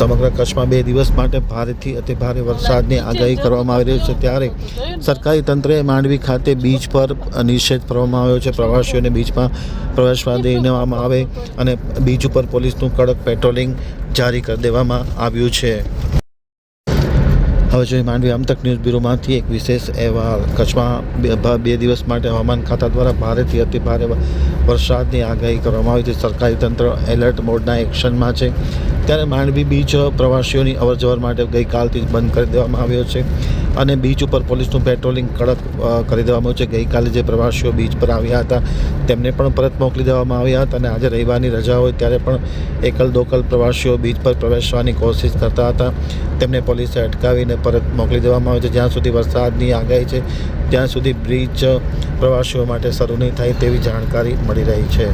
સમગ્ર કચ્છમાં બે દિવસ માટે ભારેથી અતિ ભારે વરસાદની આગાહી કરવામાં આવી રહી છે. ત્યારે સરકારી તંત્રએ માંડવી ખાતે બીચ પર નિષેધ કરવામાં આવ્યો છે. પ્રવાસીઓને બીચમાં પ્રવેશવા દેવામાં આવે અને બીચ ઉપર પોલીસનું કડક પેટ્રોલિંગ જારી કરી દેવામાં આવ્યું છે. હવે જોઈએ માંડવી આમતક ન્યૂઝ બ્યુરોમાંથી એક વિશેષ અહેવાલ. કચ્છમાં બે- દિવસ માટે હવામાન ખાતા દ્વારા ભારેથી અતિ ભારે વરસાદની આગાહી કરવામાં આવી છે. સરકારી તંત્ર એલર્ટ મોડના એક્શનમાં છે. ત્યારે માંડવી બીચ પ્રવાસીઓની અવરજવર માટે ગઈકાલથી બંધ કરી દેવામાં આવ્યો છે. અને બીચ ઉપર પોલીસનું પેટ્રોલિંગ કડક કરી દેવામાં આવ્યું છે. ગઈકાલે જે પ્રવાસીઓ બીચ પર આવ્યા હતા, તેમને પણ પરત મોકલી દેવામાં આવ્યા હતા અને આજે રવિવારની રજા હોય ત્યારે પણ એકલ દોકલ પ્રવાસીઓ બીચ પર પ્રવેશવાની કોશિશ કરતા હતા. તેમને પોલીસે અટકાવીને પરત મોકલી દેવામાં આવે છે. જ્યાં સુધી વરસાદની આગાહી છે, ત્યાં સુધી બ્રિજ પ્રવાસીઓ માટે શરૂ નહીં થાય તેવી જાણકારી મળી રહી છે.